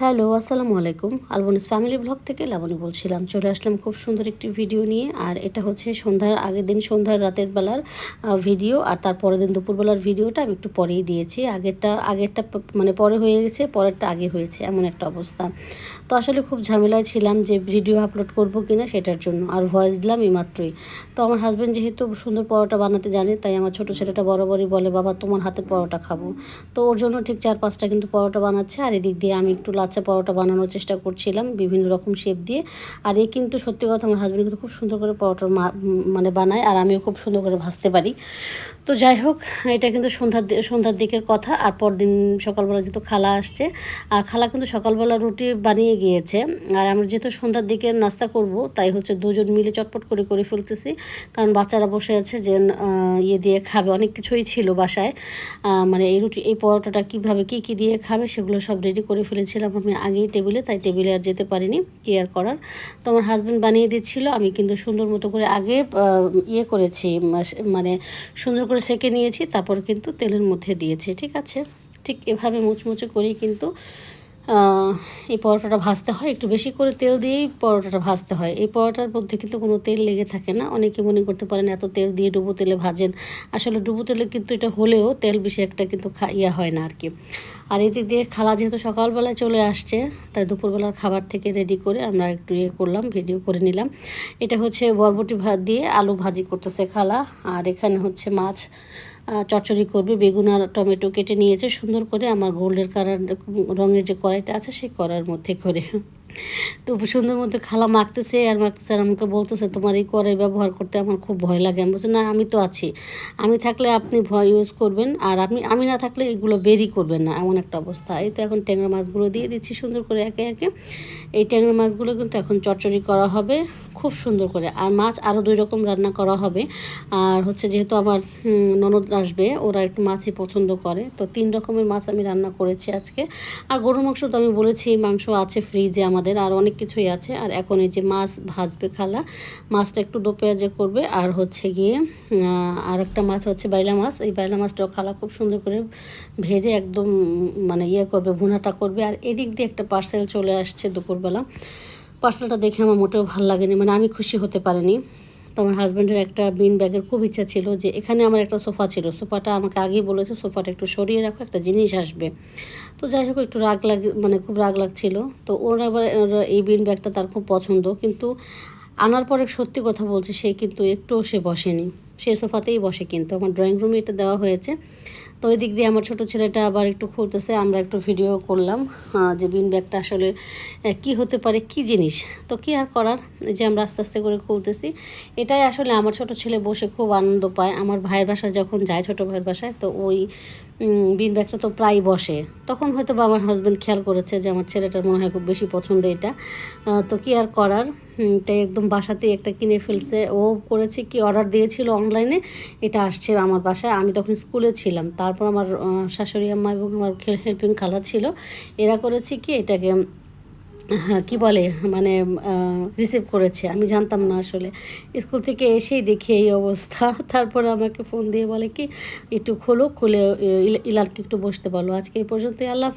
Hello, আসসালামু আলাইকুম। আলবনিস family blog থেকে লাবণী বলছিলাম। চলে আসলাম খুব সুন্দর একটি ভিডিও নিয়ে, আর এটা হচ্ছে সন্ধ্যার আগের দিন, সন্ধ্যার রাতের বেলার ভিডিও। আর তার পরের দিন দুপুরবেলার ভিডিওটা আমি একটু পরেই দিয়েছি। আগেরটা আগেরটা মানে পরে হয়ে গেছে, পরেরটা আগে হয়েছে, এমন একটা অবস্থা। তো আসলে খুব ঝামেলায় ছিলাম যে ভিডিও আপলোড করব কি না সেটার জন্য, আর ভয়েস দিলাম এই মাত্রই। তো আমার হাজব্যান্ড যেহেতু সুন্দর পরোটা বানাতে জানে, তাই আমার ছোটো ছেলেটা বরাবরই বলে, বাবা, তোমার হাতে পরোটা খাব। তো ওর জন্য ঠিক চার পাঁচটা কিন্তু পরোটা বানাচ্ছে, আর এদিক দিয়ে আমি একটু লাচ্চা পরোটা বানানোর চেষ্টা করছিলাম বিভিন্ন রকম শেপ দিয়ে। আর এ কিন্তু সত্যি কথা আমার হাজব্যান্ড কিন্তু খুব সুন্দর করে পরোটা মানে বানায় আর আমিও খুব সুন্দর করে ভাজতে পারি। তো যাই হোক, এটা কিন্তু সন্ধ্যার সন্ধ্যার দিকের কথা আর পরদিন সকালবেলা যেহেতু খালা আসছে, আর খালা কিন্তু সকালবেলা রুটি বানিয়ে গিয়েছে। আর আমরা যেহেতু সন্ধ্যার দিকে নাস্তা করব, তাই হচ্ছে দুজন মিলে চটপট করে করে ফেলতেছি। কারণ বাচ্চারা বসে আছে যে ইয়ে দিয়ে খাবে। অনেক কিছুই ছিল বাসায়। মানে এই রুটি, এই পরোটাটা কীভাবে কী কী দিয়ে খাবে সেগুলো সব রেডি করে ফেলেছিলাম আমি আগেই টেবিলে, তাই টেবিলে আর যেতে পারিনি কেয়ার করার। তো আমার হাজব্যান্ড বানিয়ে দিচ্ছিল, আমি কিন্তু সুন্দর মতো করে আগে ইয়ে করেছি মানে সুন্দর করে সেকে নিয়েছি, তারপর কিন্তু তেলের মধ্যে দিয়েছি, ঠিক আছে? ঠিক এভাবে মুচমুচে করেই কিন্তু এই পরোটাটা ভাজতে হয়, একটু বেশি করে তেল দিয়েই পরোটাটা ভাজতে হয়। এই পরোটার মধ্যে কিন্তু কোনো তেল লেগে থাকে না। অনেকে মনে করতে পারেন এত তেল দিয়ে ডুবো তেলে ভাজেন। আসলে ডুবো তেলে কিন্তু এটা হলেও তেল বেশি একটা কিন্তু ইয়া হয় না আর কি আর এদিক দিয়ে খালা যেহেতু সকালবেলায় চলে আসছে, তাই দুপুরবেলার খাবার থেকে রেডি করে আমরা একটু ইয়ে করলাম ভিডিও করে নিলাম। এটা হচ্ছে বরবটি ভাত দিয়ে আলু ভাজি করতেছে খালা। আর এখানে হচ্ছে মাছ চচ্চড়ি করবে, বেগুন আর টমেটো কেটে নিয়েছে, সুন্দর করে আমার গোল্ডের কালার রঙের যে কড়াইটা আছে, সেই কড়ার মধ্যে করে। তো সুন্দর মধ্যে খালা মাখতেছে আর মাখতেছে আর আমাকে বলতেছে, তোমার এই কড়াই ব্যবহার করতে আমার খুব ভয় লাগে। আমি বলছি, না, আমি তো আছি। আমি থাকলে আপনি ভয় ইউজ করবেন আর আপনি, আমি না থাকলে এগুলো বেরি করবেন না। এমন একটা অবস্থা। এই তো এখন ট্যাংরা মাছগুলো দিয়ে দিচ্ছি সুন্দর করে একে একে। এই ট্যাংরা মাছগুলো কিন্তু এখন চচ্চড়ি করা হবে খুব সুন্দর করে। আর মাছ আরও দুই রকম রান্না করা হবে। আর হচ্ছে যেহেতু আমার ননদ আসবে, ওরা একটু মাছই পছন্দ করে। তো তিন রকমের মাছ আমি রান্না করেছি আজকে। আর গরুর মাংস তো আমি বলেছি, মাংস আছে ফ্রিজে আমাদের আর অনেক কিছুই আছে। আর এখন এই যে মাছ ভাজবে খালা, মাছটা একটু ডোপেয়াজে পেঁয়াজে করবে। আর হচ্ছে গিয়ে আর একটা মাছ হচ্ছে বাইলা মাছ। এই বাইলা মাছটাও খালা খুব সুন্দর করে ভেজে একদম মানে ইয়ে করবে, ভুনাটা করবে। আর এদিক দিয়ে একটা পার্সেল চলে আসছে দুপুরবেলা। পার্সেলটা দেখে আমার মোটেও ভালো লাগেনি মানে আমি খুশি হতে পারিনি। তো আমার হাজব্যান্ডের একটা বিন ব্যাগের খুব ইচ্ছা ছিল যে এখানে আমার একটা সোফা ছিল। সোফাটা আমাকে আগেই বলেছে, সোফাটা একটু সরিয়ে রাখো, একটা জিনিস আসবে। তো যাই হোক, একটু রাগ লাগ মানে খুব রাগ লাগছিল। তো ওর আবার এই বিন ব্যাগটা তার খুব পছন্দ। কিন্তু আনার পরে সত্যি কথা বলছে, সে কিন্তু একটুও সে বসেনি। সে সোফাতেই বসে কিন্তু। আমার ড্রয়িং রুমে এটা দেওয়া হয়েছে। তো ওই দিক দিয়ে আমার ছোটো ছেলেটা আবার একটু খুলতেছে, আমরা একটু ভিডিও করলাম যে বিন ব্যাগটা আসলে কি হতে পারে, কি জিনিস? তো কি আর করার? যে আমরা আস্তে আস্তে করে খুলতেছি। এটাই আসলে আমার ছোট ছেলে বসে খুব আনন্দ পায়। আমার ভাইয়ের বাসায় যখন যায়, ছোটো ভাইয়ের বাসায়, তো ওই বিন ব্যাগটা তো প্রায় বসে। তখন হয়তো বা আমার হাজব্যান্ড খেয়াল করেছে যে আমার ছেলেটার মনে হয় খুব বেশি পছন্দ এটা। তো কি আর করার? তাই একদম বাসাতেই একটা কিনে ফেলছে। ও করেছে কি অর্ডার দিয়েছিল অনলাইনে এটা আসছে আমার বাসায়। আমি তখন স্কুলে ছিলাম। তারপর আমার শাশুড়ি আম্মা এবং আমার হেল্পিং খালা ছিল। এরা করেছে কি, এটাকে হ্যাঁ কী বলে মানে রিসিভ করেছে। আমি জানতাম না আসলে। স্কুল থেকে এসেই দেখি এই অবস্থা। তারপরে আমাকে ফোন দিয়ে বলে কি, একটু খোলো, খুলে ইলানকে একটু বসতে বলো। আজকে এই পর্যন্তই, আল্লাহ